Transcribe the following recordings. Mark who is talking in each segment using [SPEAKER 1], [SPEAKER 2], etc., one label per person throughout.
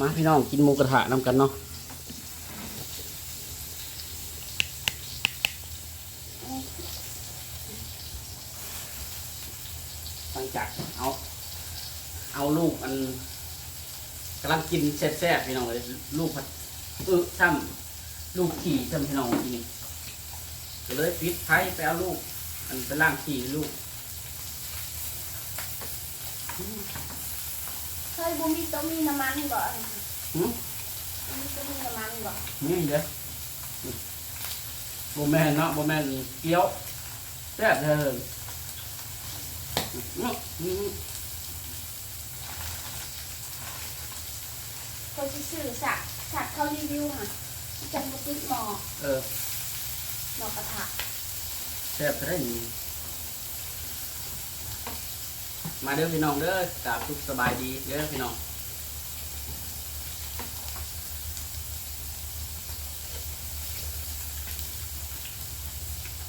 [SPEAKER 1] มาพี่น้องกินหมูกระทะนำกันเนาะหลังจากเอา เอาลูกอันกำลังกินแซ่บๆพี่น้องเลยลูกผัดเออซ้ำลูกขี่ซ้ำพี่น้องกินก็เลยปิดไฟไปเอาลูก อันไปล่างขี่ลูก
[SPEAKER 2] เคยบุมีต้องมีน้ำมันก่อน
[SPEAKER 1] หืม
[SPEAKER 2] บุมีต้องมีน้ำมันก่อน
[SPEAKER 1] นี่เด้อโบแมนเนาะโบแมนเกี๊ยวแซ่บเลยอื้ออื้อ
[SPEAKER 2] เคยซื้อสักสักเขารีวิวค่ะจังกระติกหมอ
[SPEAKER 1] เออ
[SPEAKER 2] หมอกระทะ
[SPEAKER 1] แซ่บจะได้นี่ มาเด้อพี่น้องเด้อกราบทุกสบายดีเด้อพี่น้อง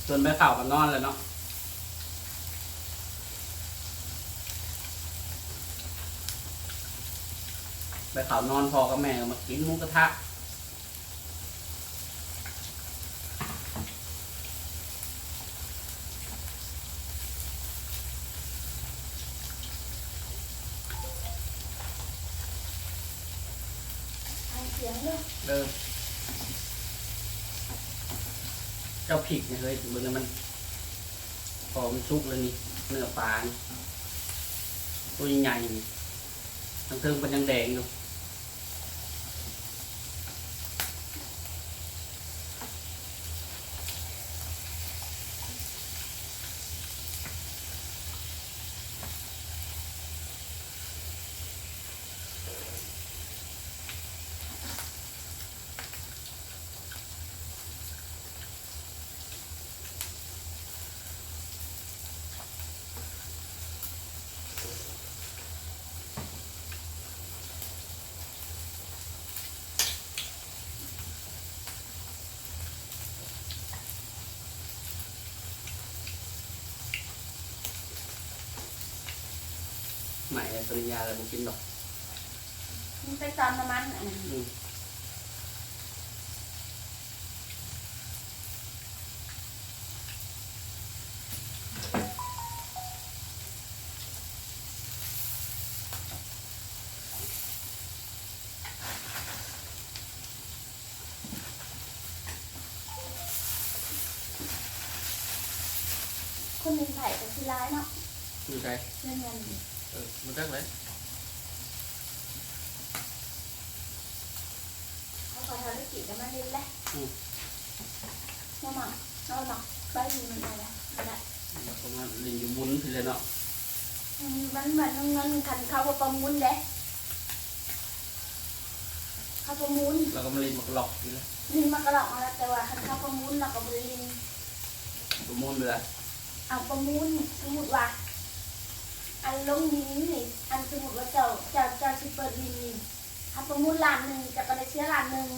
[SPEAKER 1] ส่วนไปข่าวกันนอนเลยเนาะไปข่าวนอนพอกับแม่มากินหมูกระทะ
[SPEAKER 2] ทางเสียงเด้อ
[SPEAKER 1] เริ่ม เจ้าผิกนะเฮ้ยเบิ่งแล้วมันพอมันชุกเลยนี่เนื้อปลานตัวใหญ่ๆนี่ทั้งเทิงเป็นยังแดงอยู่ หม่ปริญญาอะไรมันกินดอก
[SPEAKER 2] มันไปตอนน้ำมันอันนั้น
[SPEAKER 1] อืม
[SPEAKER 2] คนหนึ่งไผ่กับที่ร้ายเนาะ
[SPEAKER 1] ดูใจ
[SPEAKER 2] เงินเงิน
[SPEAKER 1] เออ มันจักเลย
[SPEAKER 2] เขาขอธุรกิจแล้วมันเล่นแหละมาหมักนอนหมักใบดีมันอะไรไม่ได้
[SPEAKER 1] ประมาณลินอยู่บุญทีเลยเนาะ
[SPEAKER 2] อืมมันเหมือนเงินคันเขาบ่ประมูลเด้เขาประมูล
[SPEAKER 1] แล้วก็มาลินมากหลอกทีเลย
[SPEAKER 2] ลินมากระหลอกมาแล้วแต่ว่าคันเขาประมูลเราก็บริลิน
[SPEAKER 1] ประมูลเรือ
[SPEAKER 2] เอาประมูลสมมติว่า อันลงดินนี่อันสมมุติว่าเจ้าเจ้าเจ้าสิเปิดดินนี่ถ้าประมูลล้านหนึ่งจะก็ได้เสียล้านหนึ่ง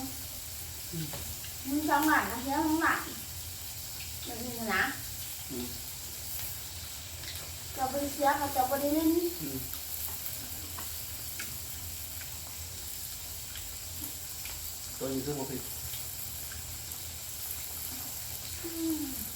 [SPEAKER 2] มึงสองล้านนะเสียสองล้านแบบนี้นะ
[SPEAKER 1] อืม
[SPEAKER 2] เจ้าบริเสียเขาเจ้าบริลิน
[SPEAKER 1] อืม ตัวนี้คือบ่ผิด
[SPEAKER 2] เค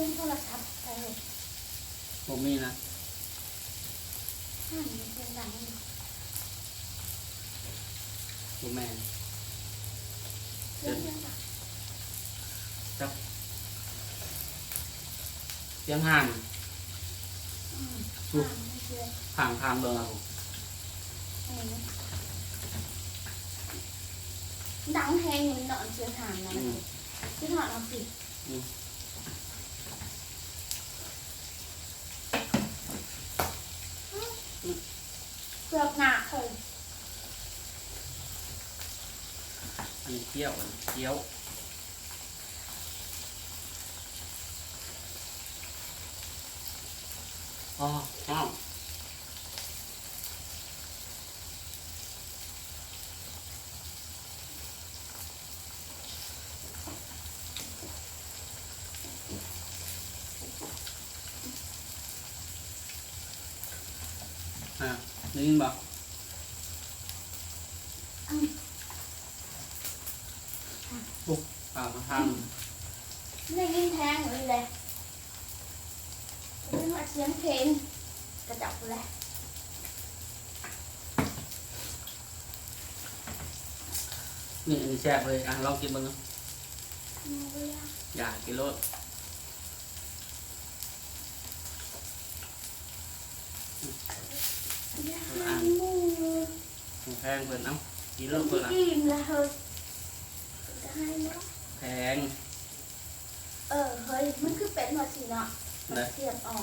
[SPEAKER 2] รื่องโทรศัพท์เออ
[SPEAKER 1] ผมมีนะ
[SPEAKER 2] ห้ามมีเสียงดังนี่
[SPEAKER 1] ตัวแม่น
[SPEAKER 2] เครื่องเครื่องดัง
[SPEAKER 1] เสียงห่าน
[SPEAKER 2] อืมห้ามไม่เชื่อ
[SPEAKER 1] ห่างทางเบิ่งเอา
[SPEAKER 2] เออดังแหงอยู่นอนเสียงห่างนะ
[SPEAKER 1] อืม
[SPEAKER 2] เสียงห่างเอาสิ
[SPEAKER 1] อืม
[SPEAKER 2] เปลือกหนักเลย
[SPEAKER 1] มีเกี้ยวอันเกี้ยวอ๋ออ้าวอ่ะได้ยินบ่ปุ๊บอ่ามาทาง
[SPEAKER 2] ได้ยินแทงเลยเลยได้มาเสียงเพลงกระจับเลย
[SPEAKER 1] นี่อันนี้แซ่บเลยอะลองกินบ้างนะ
[SPEAKER 2] อืมเวลา
[SPEAKER 1] อย่ากินรส
[SPEAKER 2] อย่าให้มู
[SPEAKER 1] แพงเพิ่นเอ้ากินรสเพิ่นอะ
[SPEAKER 2] กินละเฮ้ยจะให้เนาะ
[SPEAKER 1] แพง
[SPEAKER 2] เออเฮ้ยมันคือเป็นหัวสีเนาะ
[SPEAKER 1] นะ
[SPEAKER 2] เสียบออก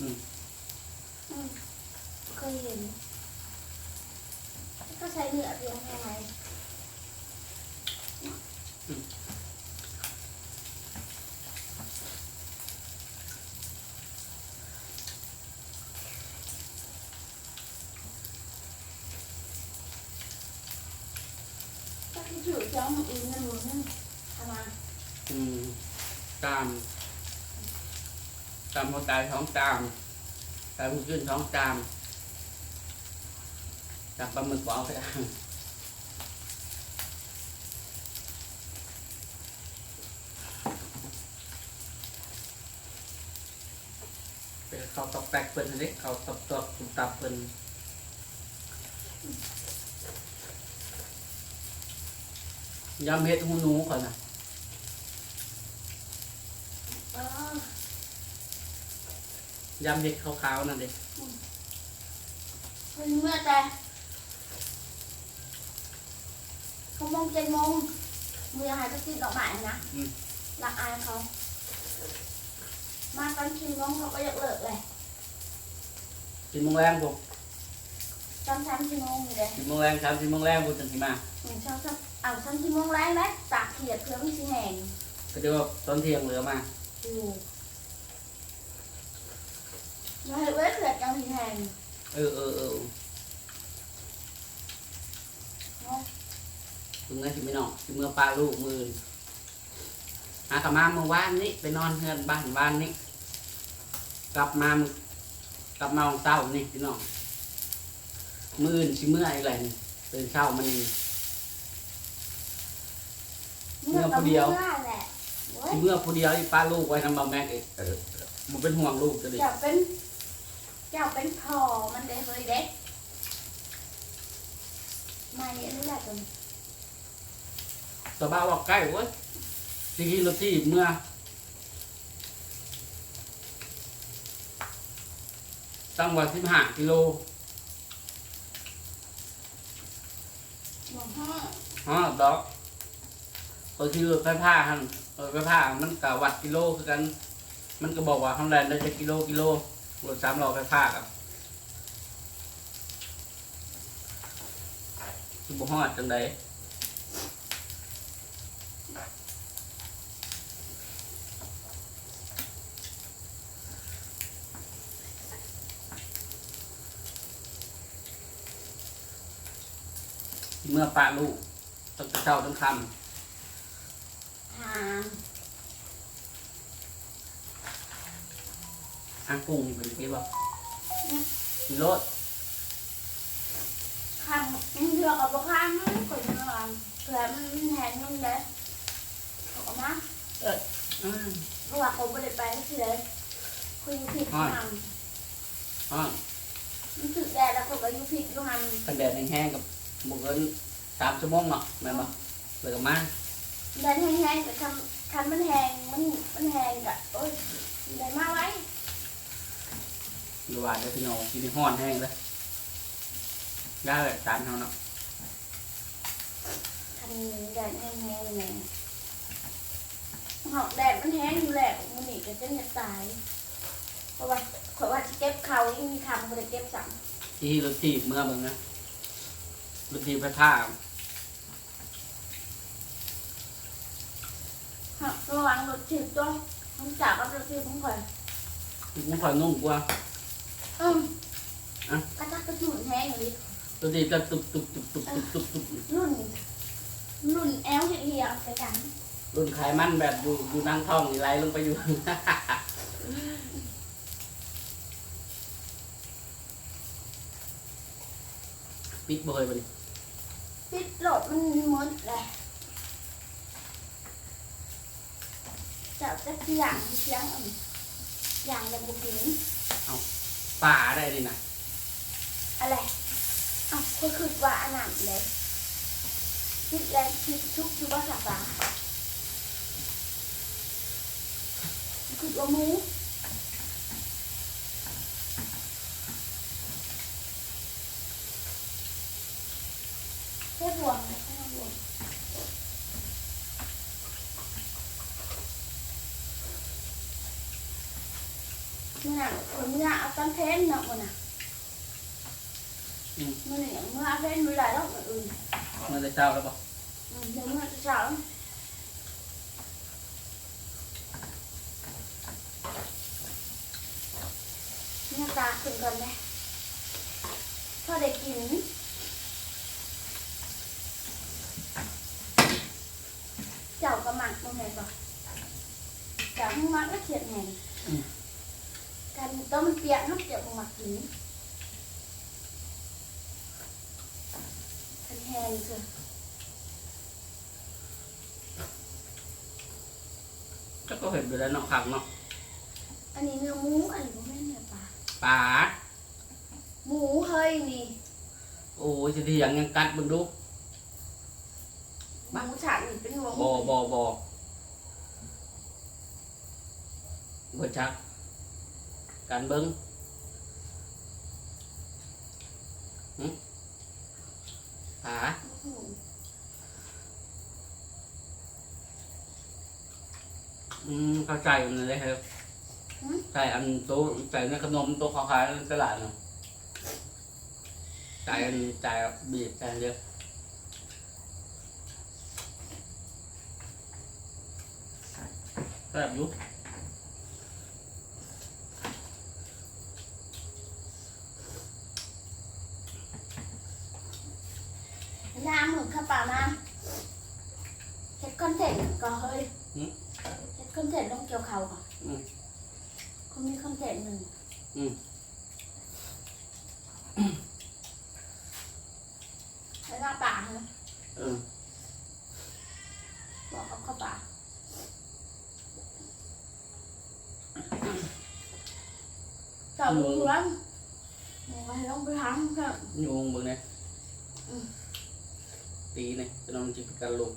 [SPEAKER 1] อืม
[SPEAKER 2] อืมเคยเห็น ก็ใช้เนื้อเพียงแค่ไหนก็คือถือจ้องอื่นนั่นหนูนั่นทำไม
[SPEAKER 1] อืม ตาม ตามหัวตายท้องตามตามหัวขึ้นท้องตามตามปลาหมึกบอกไปอะเป็นเขาตอกแตกเปิ้นเล็กเขาตอกตอกตุ่มตับเปิ้นยำเห็ดหูหนูก่อนนะ
[SPEAKER 2] เออยำ
[SPEAKER 1] เห็ดขาวๆนั่นเด็ก
[SPEAKER 2] เฮ้ยเมื่อแต่เขาโมงเจ็ดโมงมือหายก็ติดดอกไม้นะ
[SPEAKER 1] อืม
[SPEAKER 2] รักอายเขา มาตอนชิมน้องเขาก็อยากเลิกเลย
[SPEAKER 1] สิบโมงแรงผม
[SPEAKER 2] ตอนสามชิมโมงนี่เลย
[SPEAKER 1] สิบโมงแรงสามสิบโมงแรงผมจะสิมา
[SPEAKER 2] หนึ่งช่องช่องเอาชั้นชิมโมงแรงไหมตากเขียดเพื่อไม่ชิแห้ง
[SPEAKER 1] ก็จะว่าตอนเที่ยงเหลือมา
[SPEAKER 2] ดูมาให้เว้ยเขียดยังมีแห้ง
[SPEAKER 1] เออเออเออ
[SPEAKER 2] เนาะ
[SPEAKER 1] ถึงงั้นสิไม่นอนสิเมื่อปลาลูกมือหากลับมาเมื่อวานนี้ไปนอนเฮือนบ้านบ้านนี้ กลับมากลับมาของเต้านี่พี่น้องมืออื่นสิเมื่ออะไรนี่ตื่นเช้ามันเมื่อผู้เดียว
[SPEAKER 2] เมื่อแหละเว้ย
[SPEAKER 1] สิเมื่อผู้เดียวอีป้าลูกไว้ทำบาแม็กเองเออมันเป็นห่วงลูกจะดิ
[SPEAKER 2] เจ้า เป็นเจ้าเป็นพ่อมันเลยเฮ้ยเด็กไม่อันนี้แหละตัวนี้
[SPEAKER 1] ตัวบ้าว่าใกล้เว้ยสิขี่รถที่เมื่อตั้งวันสิบห้ากิโล
[SPEAKER 2] บอกห้า
[SPEAKER 1] อ๋อดอกก็คือไฟผ้าหันเออไฟผ้ามันกับวัดกิโลคือกัน มันก็บอกว่าข้างแรนได้จะกิโลกิโล รถสามล้อไฟผ้ากับคือบ่ฮอดจังใดเมื่อปะลูกตั้งเช้าตั้งคำา
[SPEAKER 2] ม
[SPEAKER 1] อากุ้งนี่เป็นที่ว่ากิโลด
[SPEAKER 2] ข้ามมันเถื่อกับบ่ข้ามมันคนนึงอะเผื่อมันแหงนึงเด้ออกมา
[SPEAKER 1] อืม
[SPEAKER 2] เพราะว่าเขาไม่ได้ไปที่เลยคุยผิด
[SPEAKER 1] อ้
[SPEAKER 2] ท
[SPEAKER 1] อยอ๋อำ
[SPEAKER 2] มันถึกแดดแล้วเขาก็อยู่ผิดทำ
[SPEAKER 1] กันแดดแห้งๆกับหมกเกินสามชั่วโมงเนาะแม่นบ่เลยกับมา
[SPEAKER 2] แดดแห้งๆแต่ทำทำมันแห้งมันมันแห้งกะโอ้ยได้มาไว้
[SPEAKER 1] หรือว่าเดี๋ยวพี่น้องกินห้อนแห้งเลยได้แบบจานเท่าเนาะ
[SPEAKER 2] ทันแดดแห้งๆเลยหอกแดดมันแห้งอยู่แหละมันนี่ก็จะจะตาย เพราะว่าข่อยว่าจะเก็บเขายังมีคำก็เลยเก็บสั่ง
[SPEAKER 1] ที่รถทีบเมื่อมึงนะรถทีบไปท่า
[SPEAKER 2] ฮะระวังรถถีบตัวมันจากกับรถถีบของข่อย
[SPEAKER 1] กูคอยนุ่งกว่า
[SPEAKER 2] อืม
[SPEAKER 1] อะ
[SPEAKER 2] กระตักกระจุนแห้งเลย
[SPEAKER 1] ตัวนี้ก็ตุบตุบตุบตุบตุบตุบตุบ
[SPEAKER 2] รุ่น รุ่นแอลเฮียๆใส่กัน
[SPEAKER 1] รุ่นไขมันแบบอยู่อยู่นั่งท้องนี่ไหลลงไปอยู่ ปิดบ่อยบ่นี่
[SPEAKER 2] ปิดโหลดมันหมดเลยจะจะเสียงเสียงอืมอย่างแบบบุกิน
[SPEAKER 1] ป่าได้นี่นะ
[SPEAKER 2] อะไรอ้าวก็คือว่าอันนั้นเลยคิดแล้วคิดทุกอยู่ว่าสับปะคือว่าหมูแค่บวงเลยแค่บวงเมื่ อนั้นคนเมื่อเอาตั้งเทนเนาะคนน่ะ
[SPEAKER 1] อืม
[SPEAKER 2] เมื่อนี้เมื่อเอาเทนไม่ได้แล้วคนอื่น
[SPEAKER 1] เมื่อ แต่เช้าแล้วบ่
[SPEAKER 2] อืมเดี๋ยวเมื่อเช้าเนี่ยตาขึ้นก่อนเลยพอได้กินเจ้ากระหมักตรงไหนบ่เจ้ามึงมักแล้วเขียนแหงกันต้มมันเปียกน้ำเจียวมึงมักกินกันแหงเถอะ
[SPEAKER 1] ก็ก็เห็นไปแล้วเนาะผักเนาะ
[SPEAKER 2] อันนี้เนื้อหมูอันนี้ก็ไม่เนื้อปลา
[SPEAKER 1] ป่า
[SPEAKER 2] หมูเฮ้ยนี่
[SPEAKER 1] โอ้ยสิเถียงยังกัดเบิ่งดู
[SPEAKER 2] หมูฉาดนี่เป็นหัวห
[SPEAKER 1] บ่
[SPEAKER 2] มู
[SPEAKER 1] บ่บ่บ่จัก การเบิ่งหึป่า
[SPEAKER 2] อืม
[SPEAKER 1] อืมเข้าใจมันเลยครับใส่อันโตะใส่ในขนมโตัวขายๆในตลาดเนาะจ่ายอันจ่ายบีบจ่ายเยอะแบบอยุ
[SPEAKER 2] น้ำหมึกข้าว ปลามาเฮ็ดคอนเทนต์ก็เฮ้ยเฮ็ดคอนเทนต์ต้องเกี่ยวเขาก่อนเขามีคอนเทนต์หนึ่งใช้ข้าวปลาเหรอ
[SPEAKER 1] เออ
[SPEAKER 2] บอกเขาข้าวปลาจับมือร้อนมึงไปลองไปทำกัน
[SPEAKER 1] ยุงเบิ่งเนี่ย
[SPEAKER 2] อืม
[SPEAKER 1] ตีเนี่ยจะนอนจิบกันลูก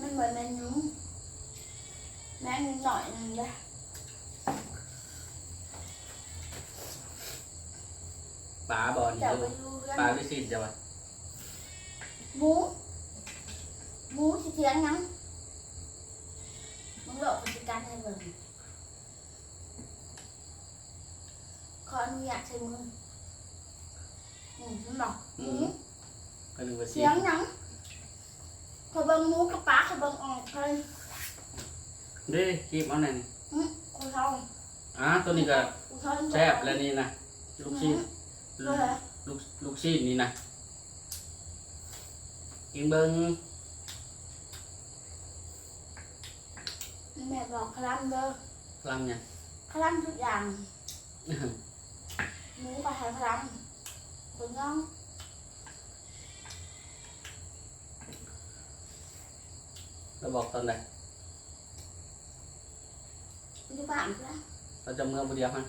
[SPEAKER 2] มันเหมือนแมงยุ้งแมงนิดหน่อยนึงเลย
[SPEAKER 1] ปลาบ่อน
[SPEAKER 2] จับ
[SPEAKER 1] ลู
[SPEAKER 2] ไป
[SPEAKER 1] ก
[SPEAKER 2] ดูกัน
[SPEAKER 1] ปลาลิซินจะวะ
[SPEAKER 2] หมูหมูสิเทียงยังมึงหลอกพฤติการให้เบิ่งขออนุญาตใช้มือ อืมมันบอกห
[SPEAKER 1] อื
[SPEAKER 2] มู
[SPEAKER 1] มก็นึกว่า
[SPEAKER 2] เสียงหยังขอเบิ่งหมูกับปลาขอเบิ่งออกเลย
[SPEAKER 1] เด้กีบเอาหน่อยนี่
[SPEAKER 2] อืมกูเท่า
[SPEAKER 1] อะตัวนี้ก็
[SPEAKER 2] กูเท่า
[SPEAKER 1] แซ่บแล้วนี่นะลูกชิ้น
[SPEAKER 2] เออ
[SPEAKER 1] ลูกลูกชิ้นนี่นะกินเบิ้ง
[SPEAKER 2] แม่บอกคลั่มเด้อ
[SPEAKER 1] พลังเนี่ย
[SPEAKER 2] คลั่มทุกอย่างหมูกับไข่คลั่มคนน้อง
[SPEAKER 1] เราบอกตอนไหน
[SPEAKER 2] อยู่บ้านนะ
[SPEAKER 1] เราจะเมื่อบุเดียวฮะ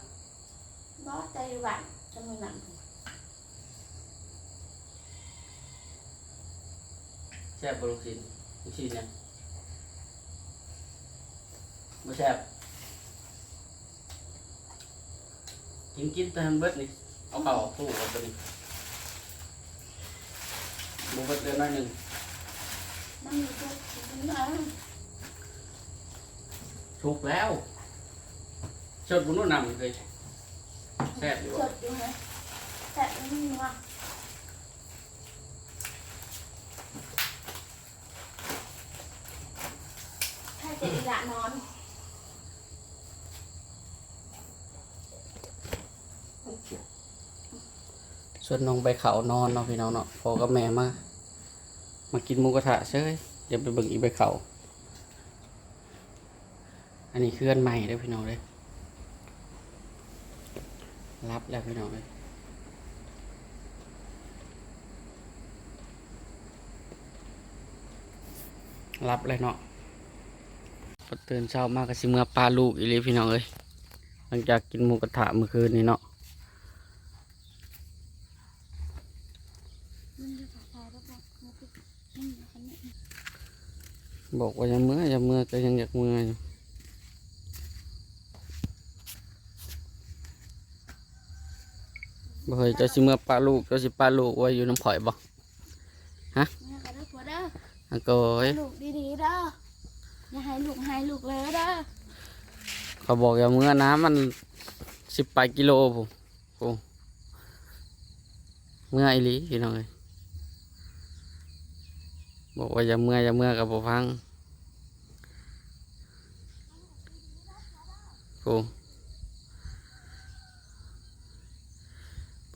[SPEAKER 2] บ อสใจอยู่บ้านจะมีหนัง
[SPEAKER 1] แซ่บบ่ลูกชิ้นลูกชิ้นเนี่ยไม่แซ่บกินกินแต่มันเบิดนี่เอาเข้าตู้กับตัวนี้บุเบิดเดือนน้อยหนึ่ง
[SPEAKER 2] มันมีทุกสิ่งนะ
[SPEAKER 1] ถูกแล้วชดบุญนู่นนำเลยแซ่บอยู่
[SPEAKER 2] ส
[SPEAKER 1] วะ
[SPEAKER 2] ดอยู่นะแต่ไม่มีว่าถ้าจะอีกละนอน
[SPEAKER 1] ส่วนน้องไปเขานอนเนาะพี่น้องเนาะพอกับแม่มามากินหมูกระทะเฉยเดี๋ยวไปเบิ่งอีกไปเขาอันนี้เคลื่อนใหม่เด้อพี่น้องเลยรับแล้วพี่น้องเลยรับเลยเนาะตื่นเช้ามากก็สิเมื่อปลาลูกอีเลยพี่น้องเอ้ยหลังจากกินหมูกระทะเมื่อคืนนี้เนาะ
[SPEAKER 2] มันจะพอแล้วบอกมันก็ยังอยู่คันนี้
[SPEAKER 1] บอกว่าอย่าเมื่ออย่าเมื่อก็ยังอยากเมื่ออยู่บ่ เคยเจะสิเมื่อปลาลูกเจะสิปลาลูกไว้อยู่น้ำข่อยบ่
[SPEAKER 2] แม่ก็ได้ผัวเด้อ
[SPEAKER 1] อันก็เอ้ย
[SPEAKER 2] ลูกดีๆเด้ออย่าให้ลูกให้ลูกเลยเด้อ
[SPEAKER 1] เขาบอกอย่าเมื่อน้ำมันสิบปกิโลผมโอ้เมื่อไอหลีพี่น้องเอ้ยบอกว่าอย่าเมื่ออย่าเมื่อกับบ่ฟังโอ้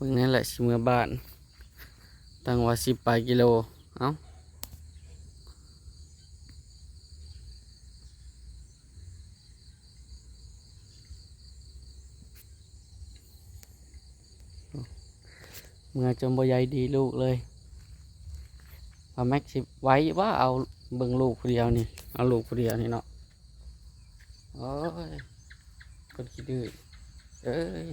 [SPEAKER 1] เพิ่งนั่นแหละสิเมื่อบ้าน ตั้งว่าสิบปลายกิโล เอ้าเมื่อจนบ่ใหญ่ดีลูกเลยว่าแม็กสิไว้ว่าเอาเบิ่งลูกเดียวนี่ เอาลูกเดียวนี่เนาะ โอ้ยคนขี้ดื้อเอ้ย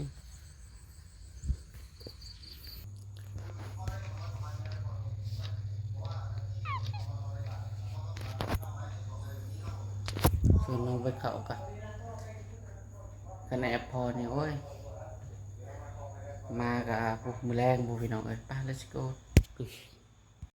[SPEAKER 1] ส่วนน้องไปเขากันคะแนนพอนี่โอ้ย มากับพวกมือแรงพวกพี่น้องเอ้ยไป้า let's go